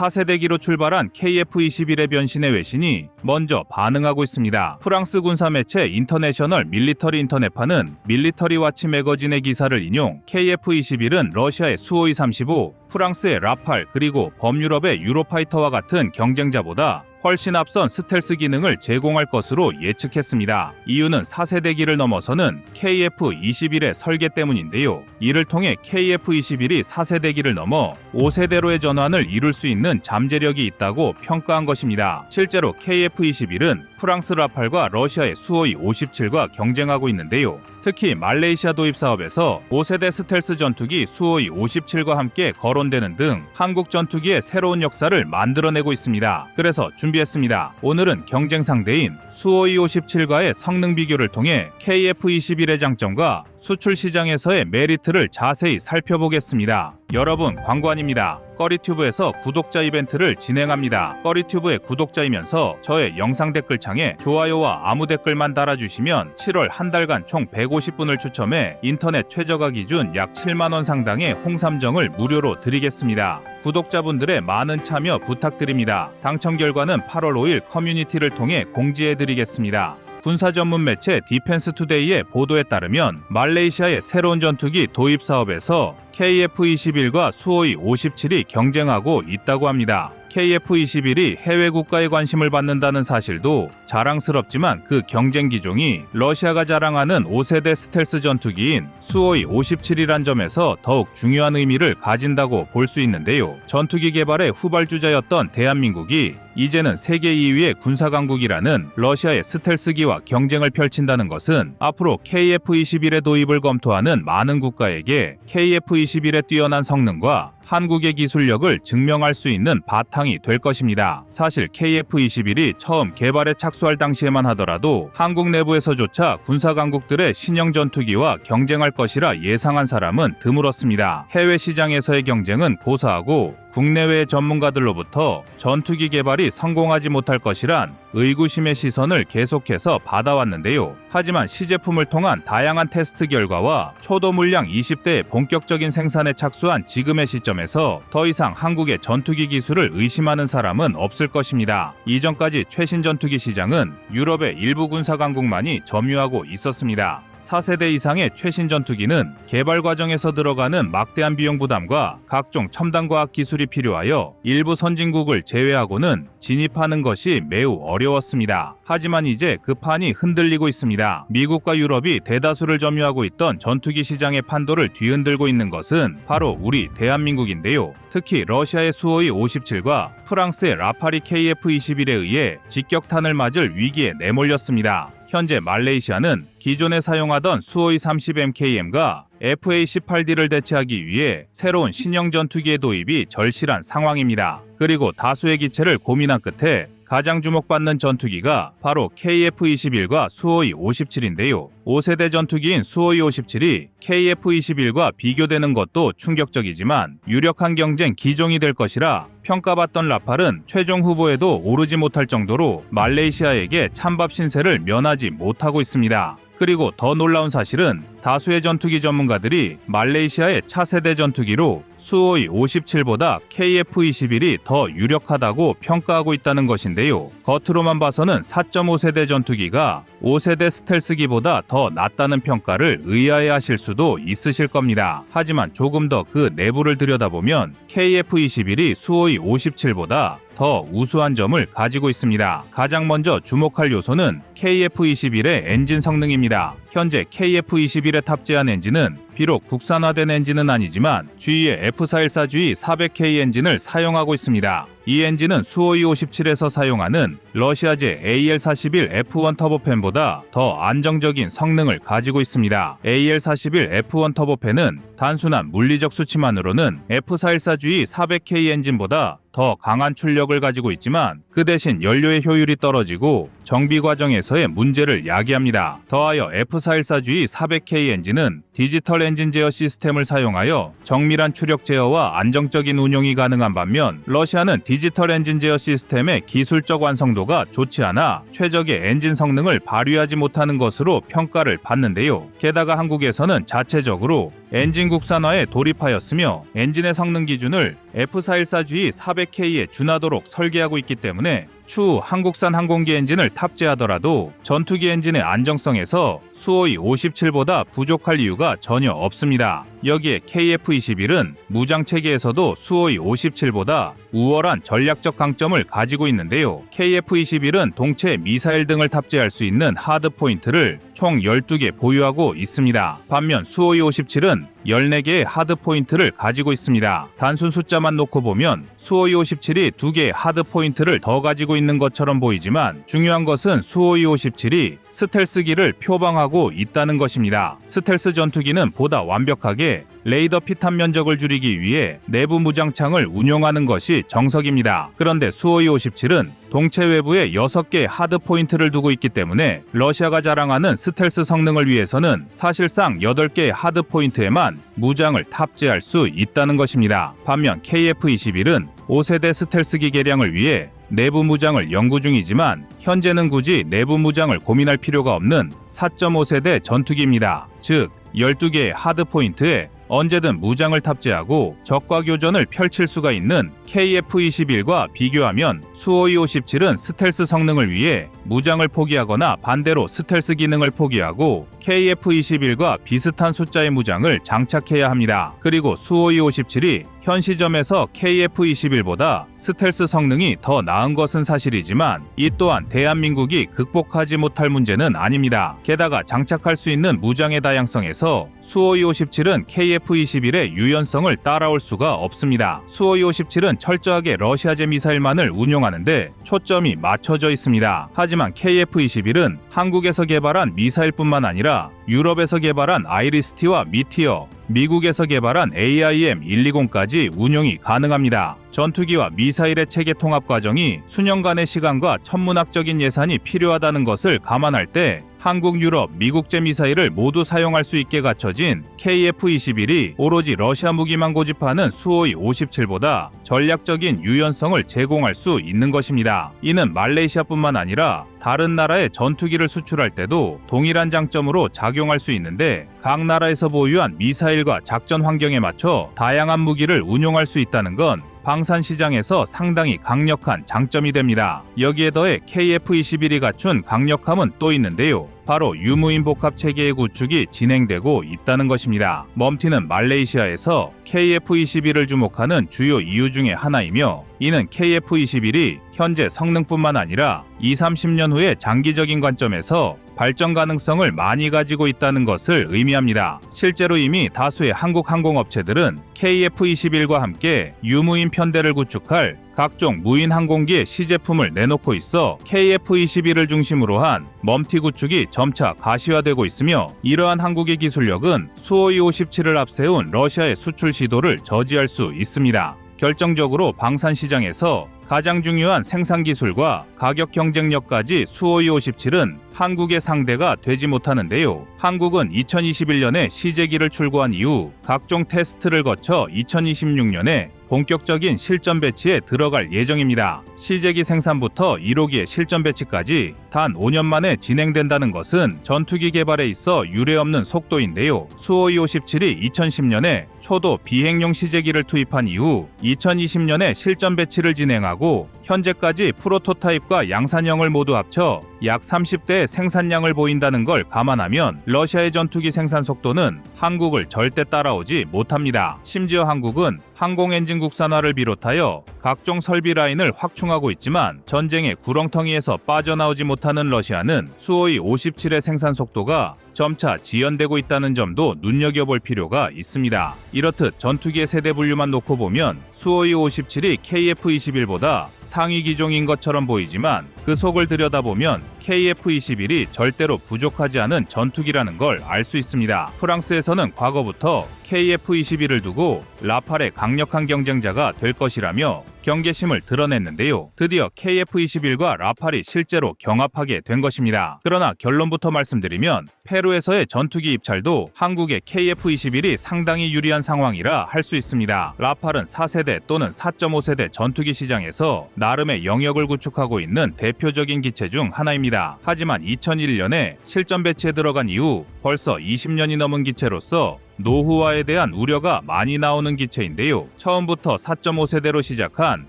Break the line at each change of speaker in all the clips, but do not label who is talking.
4세대기로 출발한 KF-21의 변신의 외신이 먼저 반응하고 있습니다. 프랑스 군사 매체 인터내셔널 밀리터리 인터넷파는 밀리터리 와치 매거진의 기사를 인용 KF-21은 러시아의 수호이 35, 프랑스의 라팔 그리고 범유럽의 유로파이터와 같은 경쟁자보다 훨씬 앞선 스텔스 기능을 제공할 것으로 예측했습니다. 이유는 4세대기를 넘어서는 KF-21의 설계 때문인데요. 이를 통해 KF-21이 4세대기를 넘어 5세대로의 전환을 이룰 수 있는 잠재력이 있다고 평가한 것입니다. 실제로 KF-21은 프랑스 라팔과 러시아의 수호이 57과 경쟁하고 있는데요. 특히 말레이시아 도입 사업에서 5세대 스텔스 전투기 수호이 57과 함께 거론되는 등 한국 전투기의 새로운 역사를 만들어내고 있습니다. 그래서 준 비했습니다. 오늘은 경쟁 상대인 수호이 57과의 성능 비교를 통해 KF-21의 장점과 수출 시장에서의 메리트를 자세히 살펴보겠습니다. 여러분 광고 아닙니다. 꺼리튜브에서 구독자 이벤트를 진행합니다. 꺼리튜브의 구독자이면서 저의 영상 댓글창에 좋아요와 아무 댓글만 달아주시면 7월 한 달간 총 150분을 추첨해 인터넷 최저가 기준 약 7만원 상당의 홍삼정을 무료로 드리겠습니다. 구독자분들의 많은 참여 부탁드립니다. 당첨 결과는 8월 5일 커뮤니티를 통해 공지해드리겠습니다. 군사 전문 매체 디펜스 투데이의 보도에 따르면 말레이시아의 새로운 전투기 도입 사업에서 KF-21과 수호이 57이 경쟁하고 있다고 합니다. KF-21이 해외 국가의 관심을 받는다는 사실도 자랑스럽지만 그 경쟁 기종이 러시아가 자랑하는 5세대 스텔스 전투기인 수호이 57이란 점에서 더욱 중요한 의미를 가진다고 볼 수 있는데요. 전투기 개발의 후발주자였던 대한민국이 이제는 세계 2위의 군사 강국이라는 러시아의 스텔스기와 경쟁을 펼친다는 것은 앞으로 KF-21의 도입을 검토하는 많은 국가에게 KF-21 의 뛰어난 성능과 한국의 기술력을 증명할 수 있는 바탕이 될 것입니다. 사실 KF-21이 처음 개발에 착수할 당시에만 하더라도 한국 내부에서조차 군사 강국들의 신형 전투기와 경쟁할 것이라 예상한 사람은 드물었습니다. 해외 시장에서의 경쟁은 고사하고 국내외 전문가들로부터 전투기 개발이 성공하지 못할 것이란 의구심의 시선을 계속해서 받아왔는데요. 하지만 시제품을 통한 다양한 테스트 결과와 초도 물량 20대의 본격적인 생산에 착수한 지금의 시점에 서 더 이상 한국의 전투기 기술을 의심하는 사람은 없을 것입니다. 이전까지 최신 전투기 시장은 유럽의 일부 군사 강국만이 점유하고 있었습니다. 4세대 이상의 최신 전투기는 개발 과정에서 들어가는 막대한 비용 부담과 각종 첨단 과학 기술이 필요하여 일부 선진국을 제외하고는 진입하는 것이 매우 어려웠습니다. 하지만 이제 그 판이 흔들리고 있습니다. 미국과 유럽이 대다수를 점유하고 있던 전투기 시장의 판도를 뒤흔들고 있는 것은 바로 우리 대한민국인데요. 특히 러시아의 수호이 57과 프랑스의 라파리 KF-21에 의해 직격탄을 맞을 위기에 내몰렸습니다. 현재 말레이시아는 기존에 사용하던 수호이 30MKM과 FA-18D를 대체하기 위해 새로운 신형 전투기의 도입이 절실한 상황입니다. 그리고 다수의 기체를 고민한 끝에 가장 주목받는 전투기가 바로 KF-21과 수호이 57인데요. 5세대 전투기인 수호이 57이 KF-21과 비교되는 것도 충격적이지만 유력한 경쟁 기종이 될 것이라 평가받던 라팔은 최종 후보에도 오르지 못할 정도로 말레이시아에게 찬밥 신세를 면하지 못하고 있습니다. 그리고 더 놀라운 사실은 다수의 전투기 전문가들이 말레이시아의 차세대 전투기로 수호이 57보다 KF-21이 더 유력하다고 평가하고 있다는 것인데요. 겉으로만 봐서는 4.5세대 전투기가 5세대 스텔스기보다 더 낫다는 평가를 의아해 하실 수도 있으실 겁니다. 하지만 조금 더 그 내부를 들여다보면 KF-21이 수호이 57보다 더 우수한 점을 가지고 있습니다. 가장 먼저 주목할 요소는 KF-21의 엔진 성능입니다. 현재 KF-21에 탑재한 엔진은 비록 국산화된 엔진은 아니지만 GE의 F414G 400K 엔진을 사용하고 있습니다. 이 엔진은 수호이 57에서 사용하는 러시아제 AL41 F1 터보팬보다 더 안정적인 성능을 가지고 있습니다. AL41 F1 터보팬은 단순한 물리적 수치만으로는 F414G 400K 엔진보다 더 강한 출력을 가지고 있지만 그 대신 연료의 효율이 떨어지고 정비 과정에서의 문제를 야기합니다. 더하여 F414G 400K 엔진은 디지털 엔진 제어 시스템을 사용하여 정밀한 추력 제어와 안정적인 운용이 가능한 반면 러시아는 디지털 엔진 제어 시스템의 기술적 완성도가 좋지 않아 최적의 엔진 성능을 발휘하지 못하는 것으로 평가를 받는데요. 게다가 한국에서는 자체적으로 엔진 국산화에 돌입하였으며 엔진의 성능 기준을 F414G 400K에 준하도록 설계하고 있기 때문에 추후 한국산 항공기 엔진을 탑재하더라도 전투기 엔진의 안정성에서 수호이 57보다 부족할 이유가 전혀 없습니다. 여기에 KF-21은 무장 체계에서도 수호이 57보다 우월한 전략적 강점을 가지고 있는데요. KF-21은 동체 미사일 등을 탑재할 수 있는 하드 포인트를 총 12개 보유하고 있습니다. 반면 수호이 57은 14개의 하드 포인트를 가지고 있습니다. 단순 숫자만 놓고 보면 수호이 57이 2개의 하드 포인트를 더 가지고 있는 것처럼 보이지만 중요한 것은 수호이 57이 스텔스기를 표방하고 있다는 것입니다. 스텔스 전투기는 보다 완벽하게 레이더 피탄 면적을 줄이기 위해 내부 무장창을 운용하는 것이 정석입니다. 그런데 수호이 57은 동체 외부에 6개의 하드 포인트를 두고 있기 때문에 러시아가 자랑하는 스텔스 성능을 위해서는 사실상 8개의 하드 포인트에만 무장을 탑재할 수 있다는 것입니다. 반면 KF-21은 5세대 스텔스기 개량을 위해 내부 무장을 연구 중이지만 현재는 굳이 내부 무장을 고민할 필요가 없는 4.5세대 전투기입니다. 즉 12개의 하드 포인트에 언제든 무장을 탑재하고 적과 교전을 펼칠 수가 있는 KF-21과 비교하면 수호이 57은 스텔스 성능을 위해 무장을 포기하거나 반대로 스텔스 기능을 포기하고 KF-21과 비슷한 숫자의 무장을 장착해야 합니다. 그리고 수호이 57이 현 시점에서 KF-21보다 스텔스 성능이 더 나은 것은 사실이지만 이 또한 대한민국이 극복하지 못할 문제는 아닙니다. 게다가 장착할 수 있는 무장의 다양성에서 수호이 57은 KF-21의 유연성을 따라올 수가 없습니다. 수호이 57은 철저하게 러시아제 미사일만을 운용하는데 초점이 맞춰져 있습니다. 하지만 KF-21은 한국에서 개발한 미사일뿐만 아니라 유럽에서 개발한 아이리스티와 미티어, 미국에서 개발한 AIM-120까지 운용이 가능합니다. 전투기와 미사일의 체계 통합 과정이 수년간의 시간과 천문학적인 예산이 필요하다는 것을 감안할 때 한국, 유럽, 미국제 미사일을 모두 사용할 수 있게 갖춰진 KF-21이 오로지 러시아 무기만 고집하는 수호이 57보다 전략적인 유연성을 제공할 수 있는 것입니다. 이는 말레이시아뿐만 아니라 다른 나라에 전투기를 수출할 때도 동일한 장점으로 작용할 수 있는데 각 나라에서 보유한 미사일과 작전 환경에 맞춰 다양한 무기를 운용할 수 있다는 건 방산 시장에서 상당히 강력한 장점이 됩니다. 여기에 더해 KF-21이 갖춘 강력함은 또 있는데요. 바로 유무인 복합 체계의 구축이 진행되고 있다는 것입니다. 멈티는 말레이시아에서 KF-21을 주목하는 주요 이유 중에 하나이며 이는 KF-21이 현재 성능뿐만 아니라 2, 30년 후의 장기적인 관점에서 발전 가능성을 많이 가지고 있다는 것을 의미합니다. 실제로 이미 다수의 한국 항공업체들은 KF-21과 함께 유무인 편대를 구축할 각종 무인 항공기의 시제품을 내놓고 있어 KF-21을 중심으로 한 멈티 구축이 점차 가시화되고 있으며 이러한 한국의 기술력은 수호이 57을 앞세운 러시아의 수출 시도를 저지할 수 있습니다. 결정적으로 방산 시장에서 가장 중요한 생산 기술과 가격 경쟁력까지 수호이 57은 한국의 상대가 되지 못하는데요. 한국은 2021년에 시제기를 출고한 이후 각종 테스트를 거쳐 2026년에 본격적인 실전 배치에 들어갈 예정입니다. 시제기 생산부터 1호기의 실전 배치까지 단 5년 만에 진행된다는 것은 전투기 개발에 있어 유례없는 속도인데요. 수호이 57이 2010년에 초도 비행용 시제기를 투입한 이후 2020년에 실전 배치를 진행하고 현재까지 프로토타입과 양산형을 모두 합쳐 약 30대의 생산량을 보인다는 걸 감안하면 러시아의 전투기 생산 속도는 한국을 절대 따라오지 못합니다. 심지어 한국은 항공 엔진 국산화를 비롯하여 각종 설비 라인을 확충하고 있지만 전쟁의 구렁텅이에서 빠져나오지 못하는 러시아는 수호이 57의 생산 속도가 점차 지연되고 있다는 점도 눈여겨볼 필요가 있습니다. 이렇듯 전투기의 세대 분류만 놓고 보면 수호이 57이 KF-21보다 상위 기종인 것처럼 보이지만 그 속을 들여다보면 KF-21이 절대로 부족하지 않은 전투기라는 걸 알 수 있습니다. 프랑스에서는 과거부터 KF-21을 두고 라팔의 강력한 경쟁자가 될 것이라며 경계심을 드러냈는데요. 드디어 KF-21과 라팔이 실제로 경합하게 된 것입니다. 그러나 결론부터 말씀드리면 페루에서의 전투기 입찰도 한국의 KF-21이 상당히 유리한 상황이라 할 수 있습니다. 라팔은 4세대 또는 4.5세대 전투기 시장에서 나름의 영역을 구축하고 있는 대표적인 기체 중 하나입니다. 하지만 2001년에 실전 배치에 들어간 이후 벌써 20년이 넘은 기체로서 노후화에 대한 우려가 많이 나오는 기체인데요. 처음부터 4.5세대로 시작한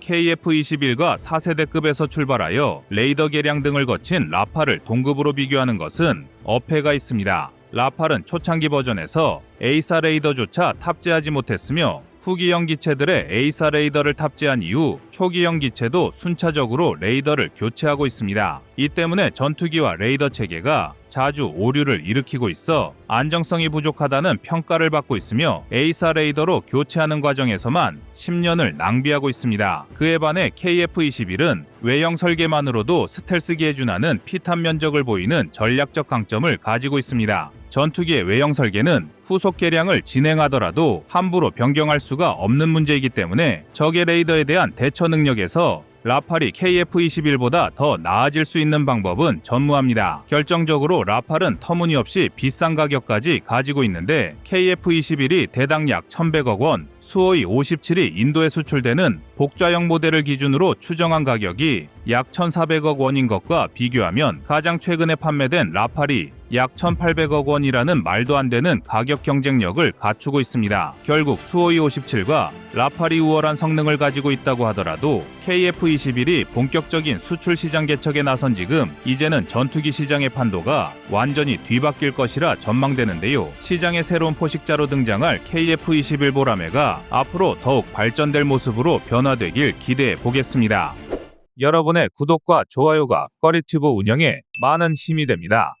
KF-21과 4세대급에서 출발하여 레이더 개량 등을 거친 라팔을 동급으로 비교하는 것은 어폐가 있습니다. 라팔은 초창기 버전에서 A사 레이더조차 탑재하지 못했으며 후기형 기체들의 A사 레이더를 탑재한 이후 초기형 기체도 순차적으로 레이더를 교체하고 있습니다. 이 때문에 전투기와 레이더 체계가 자주 오류를 일으키고 있어 안정성이 부족하다는 평가를 받고 있으며 A사 레이더로 교체하는 과정에서만 10년을 낭비하고 있습니다. 그에 반해 KF-21은 외형 설계만으로도 스텔스기에 준하는 피탄 면적을 보이는 전략적 강점을 가지고 있습니다. 전투기의 외형 설계는 후속 개량을 진행하더라도 함부로 변경할 수가 없는 문제이기 때문에 적의 레이더에 대한 대처 능력에서 라팔이 KF-21보다 더 나아질 수 있는 방법은 전무합니다. 결정적으로 라팔은 터무니없이 비싼 가격까지 가지고 있는데 KF-21이 대당 약 1,100억 원, 수호이 57이 인도에 수출되는 복좌형 모델을 기준으로 추정한 가격이 약 1,400억 원인 것과 비교하면 가장 최근에 판매된 라팔이 약 1,800억 원이라는 말도 안 되는 가격 경쟁력을 갖추고 있습니다. 결국 수호이 57과 라팔이 우월한 성능을 가지고 있다고 하더라도 KF-21이 본격적인 수출 시장 개척에 나선 지금 이제는 전투기 시장의 판도가 완전히 뒤바뀔 것이라 전망되는데요. 시장의 새로운 포식자로 등장할 KF-21 보라매가 앞으로 더욱 발전될 모습으로 변화되길 기대해 보겠습니다. 여러분의 구독과 좋아요가 꺼리튜브 운영에 많은 힘이 됩니다.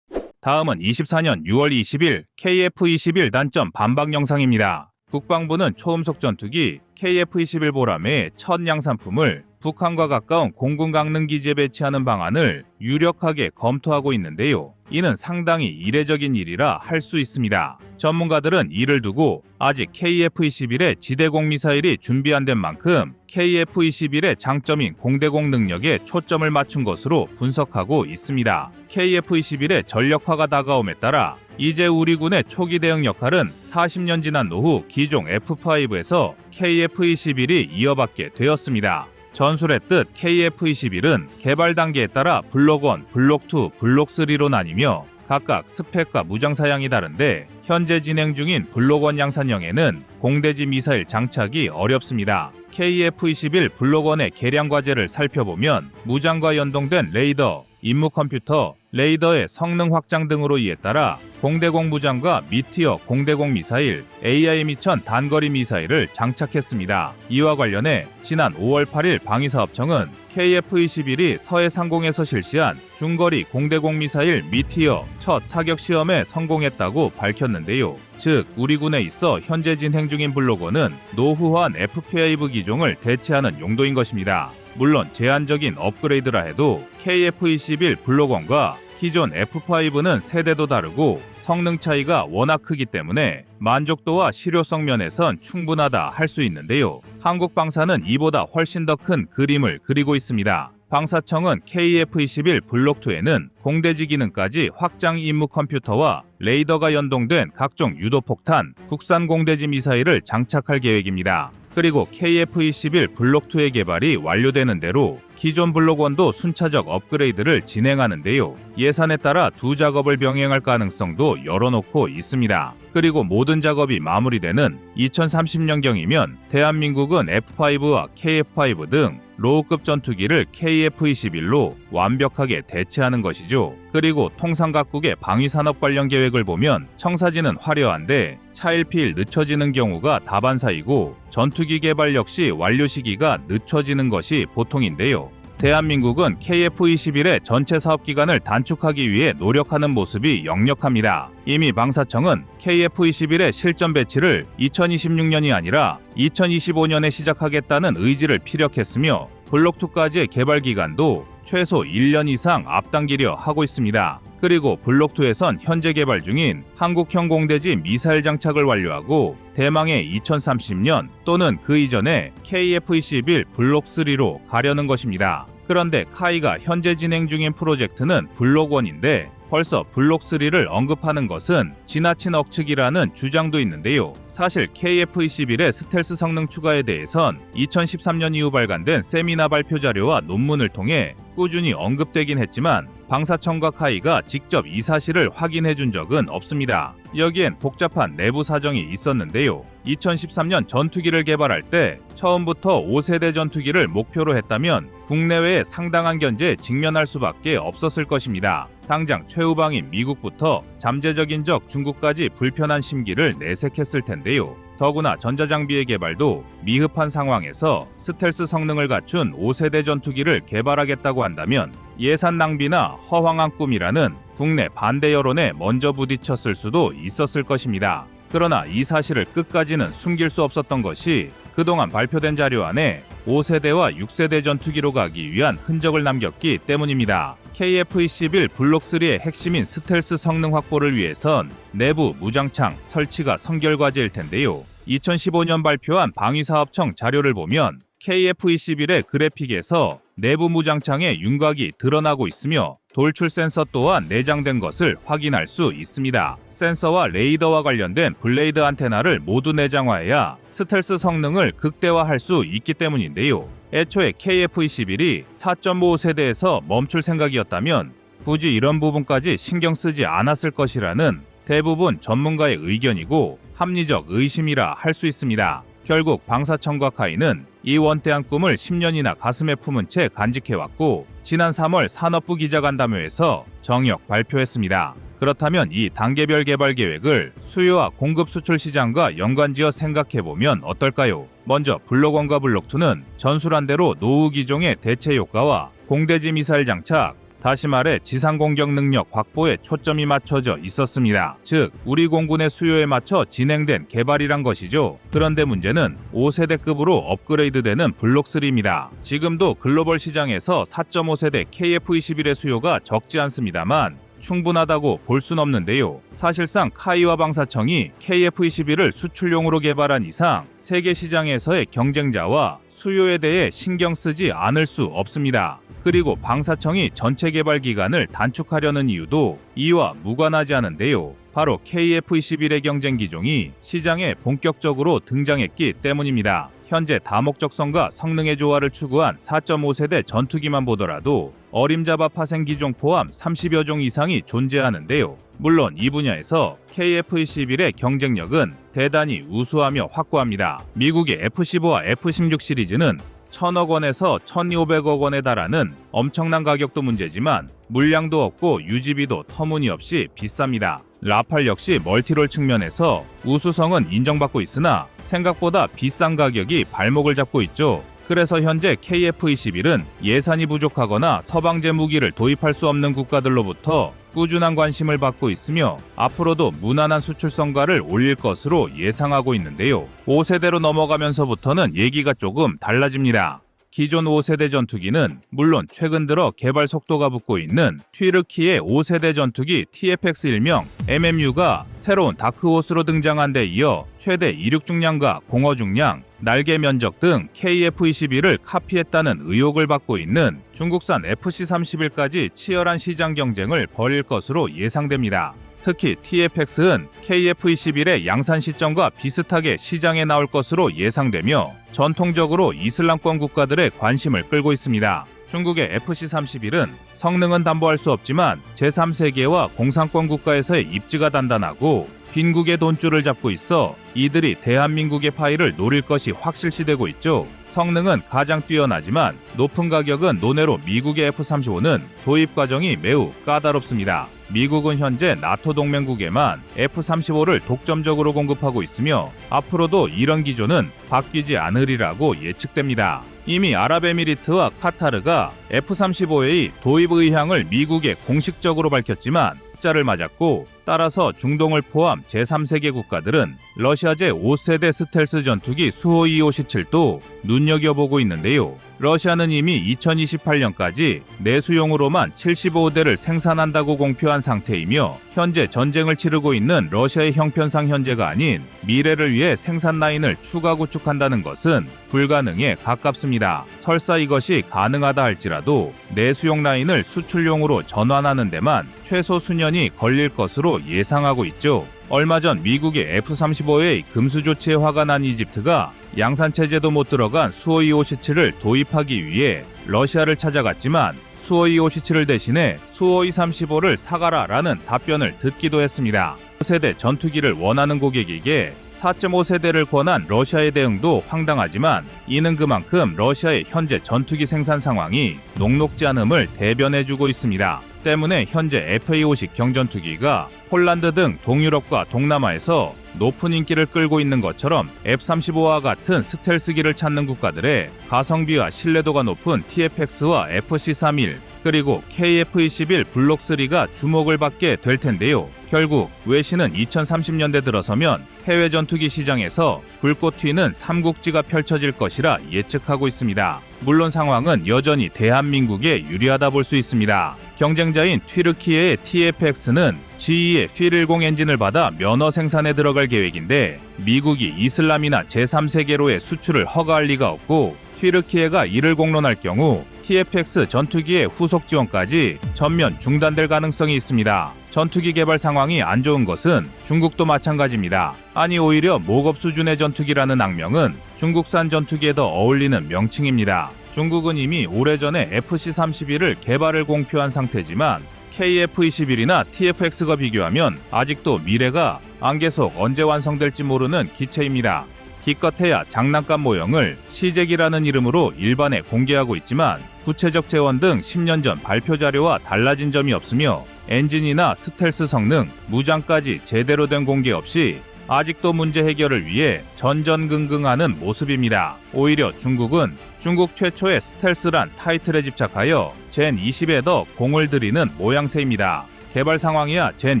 다음은 24년 6월 20일 KF-21 단점 반박 영상입니다. 국방부는 초음속 전투기 KF-21 보람의 첫 양산품을 북한과 가까운 공군 강릉 기지에 배치하는 방안을 유력하게 검토하고 있는데요. 이는 상당히 이례적인 일이라 할 수 있습니다. 전문가들은 이를 두고 아직 KF-21의 지대공 미사일이 준비 안 된 만큼 KF-21의 장점인 공대공 능력에 초점을 맞춘 것으로 분석하고 있습니다. KF-21의 전력화가 다가옴에 따라 이제 우리 군의 초기 대응 역할은 40년 지난 노후 기종 F5에서 KF-21이 이어받게 되었습니다. 전술의 뜻 KF-21은 개발 단계에 따라 블록 1, 블록 2, 블록 3로 나뉘며 각각 스펙과 무장 사양이 다른데 현재 진행 중인 블록 1 양산형에는 공대지 미사일 장착이 어렵습니다. KF-21 블록 1의 개량 과제를 살펴보면 무장과 연동된 레이더, 임무 컴퓨터, 레이더의 성능 확장 등으로 이에 따라 공대공 무장과 미티어 공대공 미사일, AIM-2000 단거리 미사일을 장착했습니다. 이와 관련해 지난 5월 8일 방위사업청은 KF-21이 서해 상공에서 실시한 중거리 공대공 미사일 미티어 첫 사격 시험에 성공했다고 밝혔는데요. 즉, 우리 군에 있어 현재 진행 중인 블로거는 노후한 FPV 기종을 대체하는 용도인 것입니다. 물론 제한적인 업그레이드라 해도 KF-21 블록원과 기존 F5는 세대도 다르고 성능 차이가 워낙 크기 때문에 만족도와 실효성 면에선 충분하다 할 수 있는데요. 한국 방사는 이보다 훨씬 더 큰 그림을 그리고 있습니다. 방사청은 KF-21 블록2에는 공대지 기능까지 확장 임무 컴퓨터와 레이더가 연동된 각종 유도폭탄, 국산 공대지 미사일을 장착할 계획입니다. 그리고 KF-21 블록2의 개발이 완료되는 대로 기존 블록1도 순차적 업그레이드를 진행하는데요. 예산에 따라 두 작업을 병행할 가능성도 열어놓고 있습니다. 그리고 모든 작업이 마무리되는 2030년경이면 대한민국은 F5와 KF5 등 로우급 전투기를 KF-21로 완벽하게 대체하는 것이죠. 그리고 통상 각국의 방위산업 관련 계획을 보면 청사진은 화려한데 차일피일 늦춰지는 경우가 다반사이고 전투기 개발 역시 완료 시기가 늦춰지는 것이 보통인데요. 대한민국은 KF-21의 전체 사업 기간을 단축하기 위해 노력하는 모습이 역력합니다. 이미 방사청은 KF-21의 실전 배치를 2026년이 아니라 2025년에 시작하겠다는 의지를 피력했으며 블록 2까지의 개발 기간도 최소 1년 이상 앞당기려 하고 있습니다. 그리고 블록 2에선 현재 개발 중인 한국형 공대지 미사일 장착을 완료하고 대망의 2030년 또는 그 이전에 KF-21 블록 3로 가려는 것입니다. 그런데 카이가 현재 진행 중인 프로젝트는 블록 1인데 벌써 블록 3를 언급하는 것은 지나친 억측이라는 주장도 있는데요. 사실 KF-21의 스텔스 성능 추가에 대해선 2013년 이후 발간된 세미나 발표 자료와 논문을 통해 꾸준히 언급되긴 했지만 방사청과 카이가 직접 이 사실을 확인해 준 적은 없습니다. 여기엔 복잡한 내부 사정이 있었는데요. 2013년 전투기를 개발할 때 처음부터 5세대 전투기를 목표로 했다면 국내외의 상당한 견제에 직면할 수밖에 없었을 것입니다. 당장 최후방인 미국부터 잠재적인 적 중국까지 불편한 심기를 내색했을 텐데요. 더구나 전자장비의 개발도 미흡한 상황에서 스텔스 성능을 갖춘 5세대 전투기를 개발하겠다고 한다면 예산 낭비나 허황한 꿈이라는 국내 반대 여론에 먼저 부딪혔을 수도 있었을 것입니다. 그러나 이 사실을 끝까지는 숨길 수 없었던 것이 그동안 발표된 자료 안에 5세대와 6세대 전투기로 가기 위한 흔적을 남겼기 때문입니다. KF-21 블록 3의 핵심인 스텔스 성능 확보를 위해선 내부 무장창 설치가 선결 과제일 텐데요. 2015년 발표한 방위사업청 자료를 보면 KF-21의 그래픽에서 내부 무장창의 윤곽이 드러나고 있으며 돌출 센서 또한 내장된 것을 확인할 수 있습니다. 센서와 레이더와 관련된 블레이드 안테나를 모두 내장화해야 스텔스 성능을 극대화할 수 있기 때문인데요. 애초에 KF-21이 4.5 세대에서 멈출 생각이었다면 굳이 이런 부분까지 신경 쓰지 않았을 것이라는 대부분 전문가의 의견이고 합리적 의심이라 할 수 있습니다. 결국 방사청과 카이는 이 원대한 꿈을 10년이나 가슴에 품은 채 간직해왔고 지난 3월 산업부 기자간담회에서 정역 발표했습니다. 그렇다면 이 단계별 개발 계획을 수요와 공급 수출 시장과 연관지어 생각해보면 어떨까요? 먼저 블록 1과 블록 2는 전술한 대로 노후 기종의 대체 효과와 공대지 미사일 장착, 다시 말해 지상 공격 능력 확보에 초점이 맞춰져 있었습니다. 즉, 우리 공군의 수요에 맞춰 진행된 개발이란 것이죠. 그런데 문제는 5세대급으로 업그레이드되는 블록 3입니다. 지금도 글로벌 시장에서 4.5세대 KF-21의 수요가 적지 않습니다만 충분하다고 볼 순 없는데요. 사실상 카이와 방사청이 KF-21을 수출용으로 개발한 이상 세계 시장에서의 경쟁자와 수요에 대해 신경 쓰지 않을 수 없습니다. 그리고 방사청이 전체 개발 기간을 단축하려는 이유도 이와 무관하지 않은데요. 바로 KF-21의 경쟁 기종이 시장에 본격적으로 등장했기 때문입니다. 현재 다목적성과 성능의 조화를 추구한 4.5세대 전투기만 보더라도 어림잡아 파생 기종 포함 30여 종 이상이 존재하는데요. 물론 이 분야에서 KF-21의 경쟁력은 대단히 우수하며 확고합니다. 미국의 F-15와 F-16 시리즈는 천억 원에서 1,500억 원에 달하는 엄청난 가격도 문제지만 물량도 없고 유지비도 터무니없이 비쌉니다. 라팔 역시 멀티롤 측면에서 우수성은 인정받고 있으나 생각보다 비싼 가격이 발목을 잡고 있죠. 그래서 현재 KF-21은 예산이 부족하거나 서방제 무기를 도입할 수 없는 국가들로부터 꾸준한 관심을 받고 있으며 앞으로도 무난한 수출 성과를 올릴 것으로 예상하고 있는데요. 5세대로 넘어가면서부터는 얘기가 조금 달라집니다. 기존 5세대 전투기는 물론 최근 들어 개발 속도가 붙고 있는 튀르키의 5세대 전투기 TFX 일명 MMU가 새로운 다크호스로 등장한 데 이어 최대 이륙 중량과 공허 중량, 날개 면적 등 KF-21을 카피했다는 의혹을 받고 있는 중국산 FC-31까지 치열한 시장 경쟁을 벌일 것으로 예상됩니다. 특히 TFX는 KF-21의 양산 시점과 비슷하게 시장에 나올 것으로 예상되며 전통적으로 이슬람권 국가들의 관심을 끌고 있습니다. 중국의 FC-31은 성능은 담보할 수 없지만 제3세계와 공산권 국가에서의 입지가 단단하고 빈국의 돈줄을 잡고 있어 이들이 대한민국의 파일을 노릴 것이 확실시되고 있죠. 성능은 가장 뛰어나지만 높은 가격은 논외로 미국의 F-35는 도입 과정이 매우 까다롭습니다. 미국은 현재 나토 동맹국에만 F-35를 독점적으로 공급하고 있으며 앞으로도 이런 기조는 바뀌지 않으리라고 예측됩니다. 이미 아랍에미리트와 카타르가 F-35의 도입 의향을 미국에 공식적으로 밝혔지만 자를 맞았고 따라서 중동을 포함 제3세계 국가들은 러시아제 5세대 스텔스 전투기 수호이 57도 눈여겨보고 있는데요. 러시아는 이미 2028년까지 내수용으로만 75대를 생산한다고 공표한 상태이며 현재 전쟁을 치르고 있는 러시아의 형편상 현재가 아닌 미래를 위해 생산 라인을 추가 구축한다는 것은 불가능에 가깝습니다. 설사 이것이 가능하다 할지라도 내수용 라인을 수출용으로 전환하는 데만 최소 수년이 걸릴 것으로 예상하고 있죠. 얼마 전 미국의 F-35의 금수 조치에 화가 난 이집트가 양산 체제도 못 들어간 수호이 57을 도입하기 위해 러시아를 찾아갔지만 수호이 57을 대신해 수호이 35를 사가라라는 답변을 듣기도 했습니다. 세대 전투기를 원하는 고객에게 4.5세대를 권한 러시아의 대응도 황당하지만 이는 그만큼 러시아의 현재 전투기 생산 상황이 녹록지 않음을 대변해주고 있습니다. 때문에 현재 FA50 경전투기가 폴란드 등 동유럽과 동남아에서 높은 인기를 끌고 있는 것처럼 F-35와 같은 스텔스기를 찾는 국가들의 가성비와 신뢰도가 높은 TFX와 FC-31 그리고 KF-21 블록3가 주목을 받게 될 텐데요. 결국 외신은 2030년대 들어서면 해외 전투기 시장에서 불꽃 튀는 삼국지가 펼쳐질 것이라 예측하고 있습니다. 물론 상황은 여전히 대한민국에 유리하다 볼 수 있습니다. 경쟁자인 튀르키예의 TFX는 GE의 필10 엔진을 받아 면허 생산에 들어갈 계획인데 미국이 이슬람이나 제3세계로의 수출을 허가할 리가 없고 튀르키예가 이를 공론할 경우 TFX 전투기의 후속 지원까지 전면 중단될 가능성이 있습니다. 전투기 개발 상황이 안 좋은 것은 중국도 마찬가지입니다. 아니 오히려 모급 수준의 전투기라는 악명은 중국산 전투기에 더 어울리는 명칭입니다. 중국은 이미 오래전에 FC-31을 개발을 공표한 상태지만 KF-21이나 TFX가 비교하면 아직도 미래가 안계속 언제 완성될지 모르는 기체입니다. 기껏해야 장난감 모형을 시잭이라는 이름으로 일반에 공개하고 있지만 구체적 재원 등 10년 전 발표 자료와 달라진 점이 없으며 엔진이나 스텔스 성능, 무장까지 제대로 된 공개 없이 아직도 문제 해결을 위해 전전긍긍하는 모습입니다. 오히려 중국은 중국 최초의 스텔스란 타이틀에 집착하여 젠 20에 더 공을 들이는 모양새입니다. 개발 상황이야 젠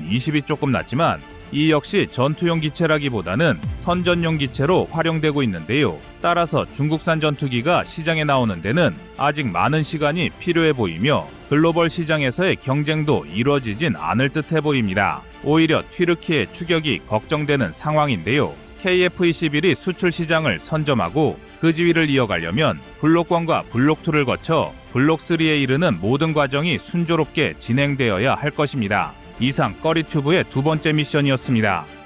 20이 조금 낫지만 이 역시 전투용 기체라기보다는 선전용 기체로 활용되고 있는데요. 따라서 중국산 전투기가 시장에 나오는 데는 아직 많은 시간이 필요해 보이며 글로벌 시장에서의 경쟁도 이루어지진 않을 듯해 보입니다. 오히려 튀르키의 추격이 걱정되는 상황인데요. KF-21이 수출 시장을 선점하고 그 지위를 이어가려면 블록1과 블록2를 거쳐 블록3에 이르는 모든 과정이 순조롭게 진행되어야 할 것입니다. 이상 꺼리 튜브의 두 번째 미션이었습니다.